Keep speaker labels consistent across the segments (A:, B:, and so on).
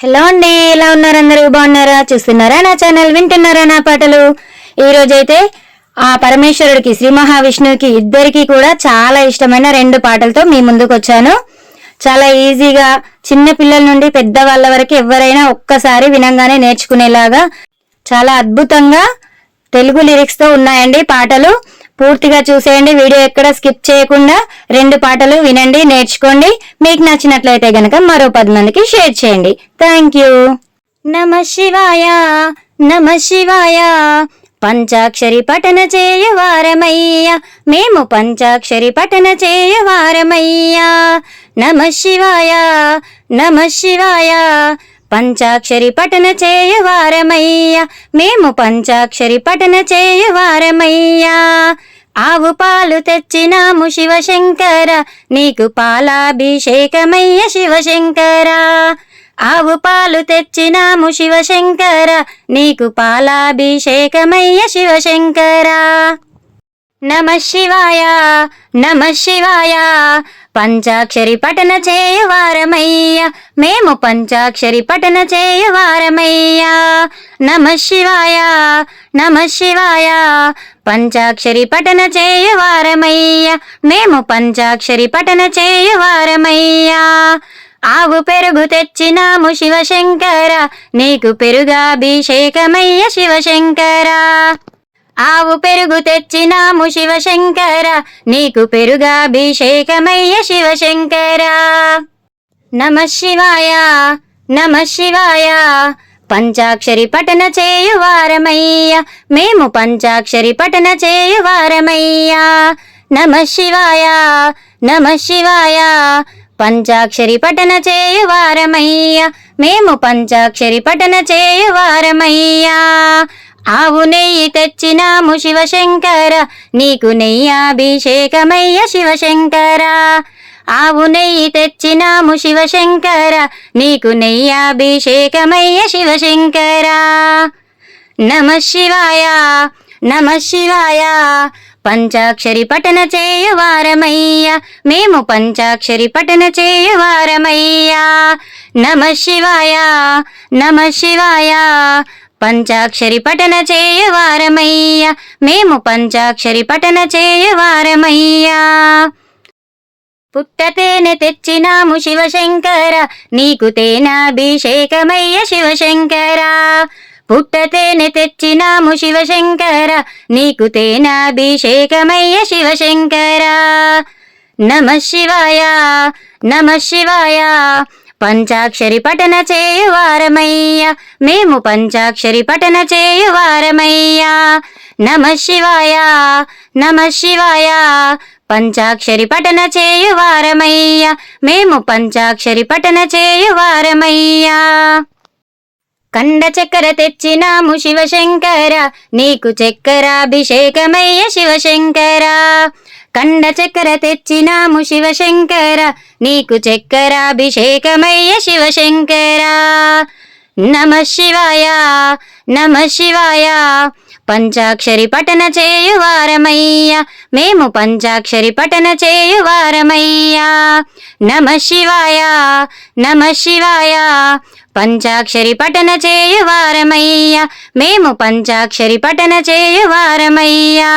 A: Hello అండి ఎలా ఉన్నారు అందరూ? బాగున్నారా? చూస్తున్నారా నా ఛానల్ వింటున్నారా నా పాటలు? ఈ రోజైతే ఆ పరమేశ్వరుడికి శ్రీ మహావిష్ణువుకి ఇద్దరికి కూడా చాలా ఇష్టమైన రెండు పాటలతో మీ ముందుకు వచ్చాను. చాలా ఈజీగా చిన్న పిల్లల నుండి పెద్ద వాళ్ళ వరకు ఎవరైనా ఒక్కసారి వినంగానే నేర్చుకునేలాగా చాలా అద్భుతంగా తెలుగు లిరిక్స్తో ఉన్నాయండి పాటలు. పూర్తిగా చూసేయండి. వీడియో ఎక్కడ స్కిప్ చేయకుండా రెండు పాటలు వినండి నేర్చుకోండి. మీకు నచ్చినట్లయితే గనక మరో పది మందికి షేర్ చేయండి. Thank you. నమ శివాయ నమ శివాయ. పంచాక్షరి పఠన చేయవారమయ్య మేము పంచాక్షరి పఠన చేయవారమయ్యా నమ శివాయ నమ శివాయ. పంచాక్షరి పఠన చేయవారమయ్య. మేము పంచాక్షరి పఠన చేయవారమయ్యా. ఆవు పాలు తెచ్చినాము శివశంకర నీకు పాలాభిషేకమయ్య శివశంకర. ఆవు పాలు తెచ్చినాము శివశంకర నీకు పాలాభిషేకమయ్య శివశంకర. నమ శివాయ నమ శివాయ. పంచాక్షరి పఠన చేయవారమయ్య. మేము పంచాక్షరి పఠన చేయవారమయ్యా. నమ శివాయ నమ శివాయ. పంచాక్షరి పఠన చేయవారమయ్య. మేము పంచాక్షరి పఠన చేయవారమయ్యా. ఆవు పెరుగు తెచ్చినాము శివశంకర. నీకు పెరుగాభిషేకమయ్య శివశంకరా. ఆవు పెరుగు తెచ్చినాము శివశంకర నీకు పెరుగాభిషేకమయ్య శివశంకర. నమ శివాయ నమ శివాయ పంచాక్షరి పఠన చేయువారమయ్య మేము పంచాక్షరి పఠన చేయువారమయ్య నమ శివాయ నమ శివాయ పంచాక్షరి పఠన చేయువారమయ్య మేము పంచాక్షరి పఠన చేయువారమయ్యా ఆవు నెయ్యి తెచ్చినాము శివశంకర నీకు నెయ్యాభిషేకమయ్య శివశంకర. ఆవు నెయ్యి తెచ్చినాము శివశంకర నీకు నెయ్యాభిషేకమయ్య శివశంకర. నమ శివాయ నమ శివాయ పంచాక్షరి పఠన చేయువారమయ్య మేము పంచాక్షరి పఠన చేయువారమయ్యా. నమ శివాయ నమ శివాయ పంచాక్షరి పఠన చేయవారమయ్య మేము పంచాక్షరి పఠన చేయవారమయ్యా పుట్టతేనె తెచ్చినాము శివశంకర నీకు తేనాభిషేకమయ్య శివశంకర. పుట్టతేనె తెచ్చినాము శివశంకర నీకు తేనాభిషేకమయ్య శివశంకర. నమ శివాయ నమ శివాయ. పంచాక్షరి పఠన చేయువారమయ్య. మేము పంచాక్షరి పఠన చేయవారమయ్యా. నమ శివాయ నమ శివాయ. పంచాక్షరి పఠన చేయువారమయ్య. మేము పంచాక్షరి పఠన చేయువారమయ్యా. కండ చక్కెర తెచ్చినాము శివశంకర నీకు చక్కెరాభిషేకమయ్య శివశంకరా. కండ చక్కెర తెచ్చినాము శివశంకర నీకు చక్కెరాభిషేకమయ్య శివశంకర. నమ శివాయ నమ శివాయ పంచాక్షరి పఠన చేయువారమయ్య మేము పంచాక్షరి పఠన చేయువారమయ్యా నమ శివాయ నమ శివాయ పంచాక్షరి పఠన చేయువారమయ్య మేము పంచాక్షరి పఠన చేయువారమయ్యా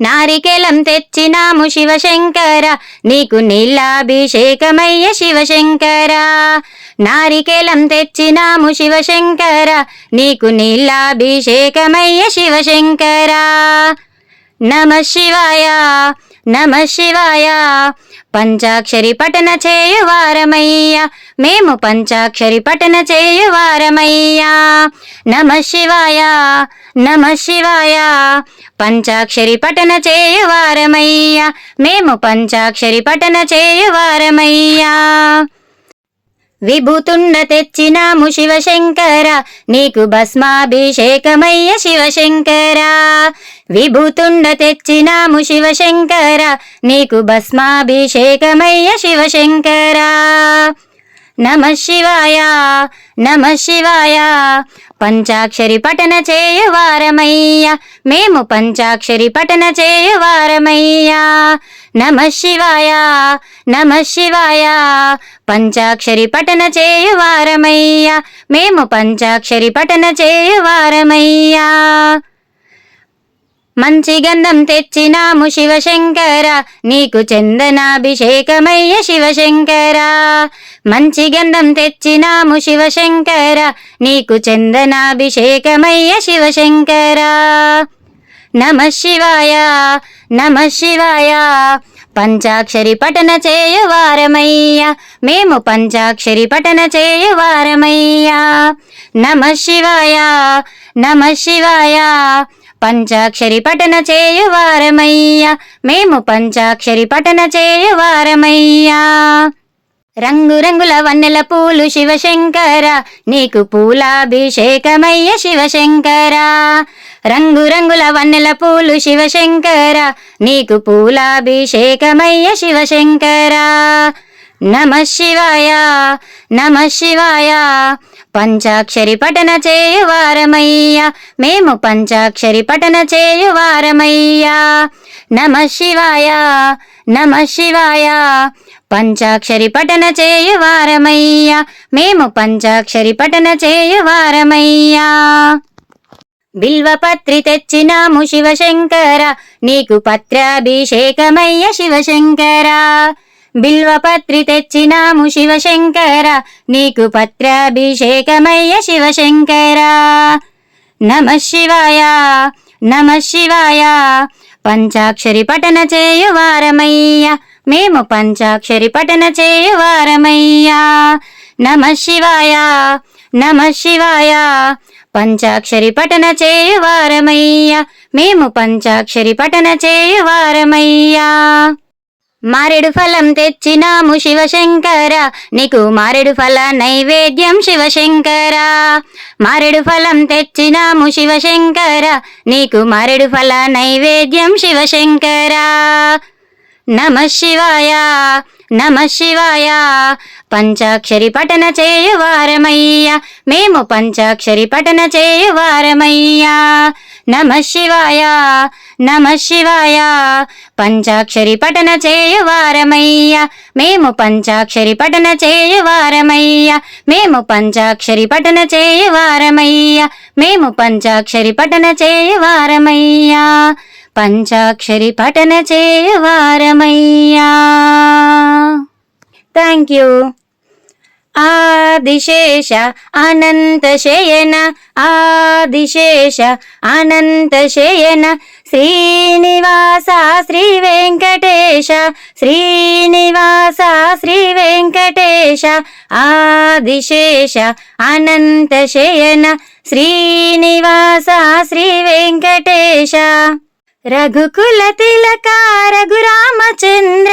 A: నారికేలం తెచ్చినాము శివశంకర నీకు నీలాభిషేకమయ్య శివశంకర. నారికేలం తెచ్చినాము శివశంకర నీకు నీలాభిషేకమయ్య శివశంకర. నమ శివాయ. నమ శివాయ. పంచాక్షరి పఠన చేయువారమయ్య. మేము పంచాక్షరి పఠన చేయువారమయ్యా. నమ శివాయ. నమ శివాయ. పంచాక్షరి పఠన చేయువారమయ్య. మేము పంచాక్షరి పఠన చేయువారమయ్యా. విభూతుండ తెచ్చినాము శివశంకర నీకు భస్మాభిషేకమయ్య శివశంకర. విభూతుండ తెచ్చినాము శివశంకర నీకు భస్మాభిషేకమయ్య శివశంకర. నమ శివాయ నమ శివాయ పంచాక్షరి పఠన చేయువారమయ్య మేము పంచాక్షరి పఠన చేయువారమయ్యా నమ శివాయ నమ శివాయ. పంచాక్షరి పఠన చేయువారమయ్యా మేము పంచాక్షరి పఠన చేయువారమయ్యా. మంచి గంధం తెచ్చినాము శివశంకర నీకు చందనాభిషేకమయ్య శివశంకర. మంచి గంధం తెచ్చినాము శివశంకర నీకు చందనాభిషేకమయ్య శివశంకర. నమ శివాయ నమ శివాయ. పంచాక్షరి పఠన చేయువారమయ్య మేము పంచాక్షరి పఠన చేయువారమయ్యా. నమ శివాయ నమ శివాయ. పంచాక్షరి పఠన చేయువారమయ్యా మేము పంచాక్షరి పఠన చేయువారమయ్యా. రంగురంగుల వన్నెల పూలు శివశంకర నీకు పూలాభిషేకమయ్య శివశంకరా. రంగురంగుల వన్నెల పూలు శివశంకర నీకు పూలాభిషేకమయ్య శివశంకర. నమ శివాయ నమ శివాయ పంచాక్షరి పఠన చేయువారమయ్యా. మేము పంచాక్షరి పఠన చేయువారమయ్యా. నమ శివాయ నమ శివాయ పంచాక్షరి పఠన చేయువారమయ్యా. మేము పంచాక్షరి పఠన చేయువారమయ్యా. బిల్వపత్రి తెచ్చినాము శివశంకర నీకు పత్రాభిషేకమయ్య శివశంకర. బిల్వపత్రి తెచ్చినాము శివశంకర నీకు పత్రాభిషేకమయ్య శివశంకర. నమ శివాయ నమ శివాయ పంచాక్షరి పఠన చేయువారమయ్య. మేము పంచాక్షరి పఠన చేయువారమయ్యా. నమ శివాయ నమ శివాయ పంచాక్షరి పఠన చేయవారమయ్యా మేము పంచాక్షరి పఠన చేయవారమయ్యా మారెడు ఫలం తెచ్చినాము శివశంకర. నీకు మారెడు ఫల నైవేద్యం శివశంకర. మారెడు ఫలం తెచ్చినాము శివశంకర. నీకు మారెడు ఫల నైవేద్యం శివశంకర. నమ శివాయ నమ శివాయ. పంచాక్షరి పఠన చేయువారమయ్యా. మేము పంచాక్షరి పఠన చేయువారమయ్యా. నమ శివాయ నమ శివాయ. పంచాక్షరి పఠన చేయువారమయ్యా. మేము పంచాక్షరి పఠన చేయువారమయ్యా. మేము పంచాక్షరి పఠన చేయువారమయ్యా. మేము పంచాక్షరి పఠన చేయువారమయ్యా. పంచాక్షరి పఠన చేయువారమయ్యా. థ్యాంక్ యూ ఆదిశేష అనంత శయన ఆదిశేష అనంత శయన శ్రీనివాస శ్రీ వెంకటేశ శ్రీనివాస శ్రీ వెంకటేశ ఆదిశేష అనంత శయన శ్రీనివాస శ్రీ వెంకటేశ రఘుకుల తిలక రఘురామచంద్ర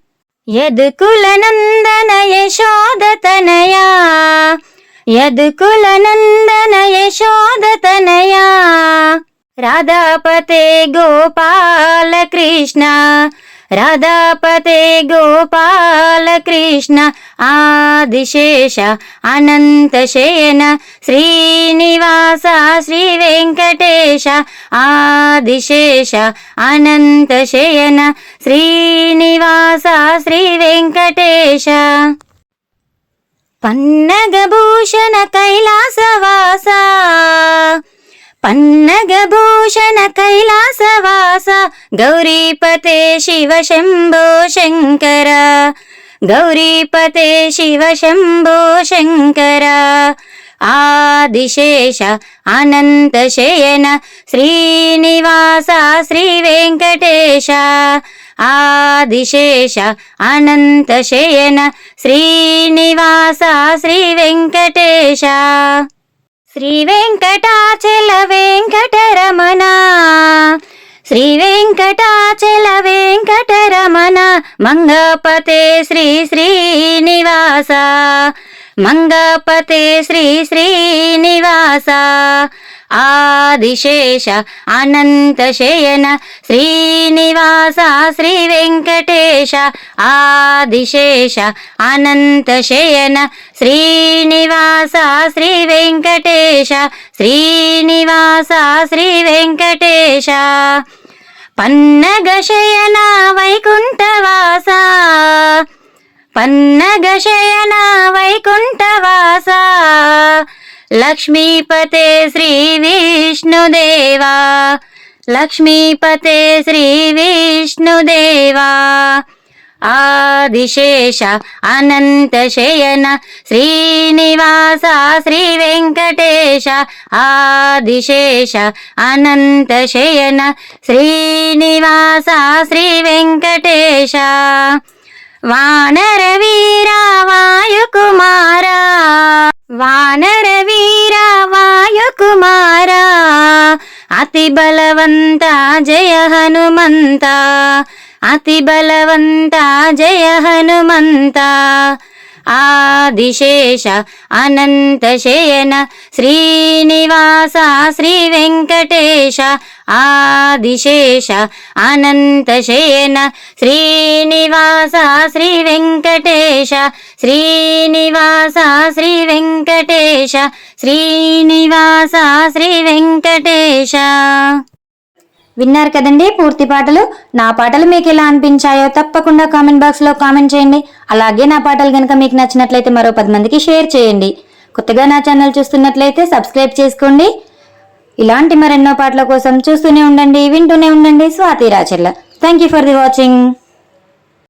A: యదుకుల నందన యశోదతనయా యదుకుల నందన యశోదతనయా రాధాపతే గోపాల కృష్ణ రాధాపతే గోపాల కృష్ణ ఆదిశేష అనంత శయన శ్రీనివాస శ్రీ వెంకటేశ. ఆదిశేష అనంత శయన శ్రీనివాస శ్రీ వెంకటేశ పన్నగభూషణ కైలాసవాస పన్నగభూషణ కైలాసవాస గౌరీపతే శివ శంభో శంకర. గౌరీపతే శివ శంభో శంకర శ్రీ వెంకటాచల వెంకటరమణ శ్రీ వెంకటాచల వెంకటరమణ మంగపతే శ్రీ శ్రీనివాస. మంగపతే శ్రీ శ్రీనివాస. ఆదిశేష అనంతశయన శ్రీనివాస శ్రీ వెంకటేశ ఆదిశేష అనంతశయన శ్రీనివాస శ్రీ వెంకటేశ శ్రీనివాస శ్రీ వెంకటేశ. పన్నగ శయన వైకుంఠవాస పన్నగ శయన వైకుంఠవాస లక్ష్మీపతే శ్రీ విష్ణుదేవా. లక్ష్మీపతే శ్రీ విష్ణుదేవా. ఆదిశేష అనంతశయన శ్రీనివాస శ్రీ వెంకటేశ. ఆదిశేష అనంతశయన శ్రీనివాస శ్రీ వెంకటేశ. వానర వీర వాయుకుమార వానర వీర వాయుకుమార అతి బలవంత జయ హనుమంత అతి బలవంత జయ హనుమంత ఆదిశేష అనంతశయన శ్రీనివాస శ్రీ వెంకటేశ ఆదిశేష అనంతశయన శ్రీనివాస శ్రీ వెంకటేశ శ్రీనివాస శ్రీ వెంకటేశ శ్రీనివాస శ్రీ వెంకటేశ విన్నారు కదండి పూర్తి పాటలు? నా పాటలు మీకు ఎలా అనిపించాయో తప్పకుండా కామెంట్ బాక్స్లో కామెంట్ చేయండి. అలాగే నా పాటలు కనుక మీకు నచ్చినట్లయితే మరో పది మందికి షేర్ చేయండి. కొత్తగా నా ఛానల్ చూస్తున్నట్లయితే సబ్స్క్రైబ్ చేసుకోండి. ఇలాంటి మరెన్నో పాటల కోసం చూస్తూనే ఉండండి వింటూనే ఉండండి. Swathi Rachella thank you for the watching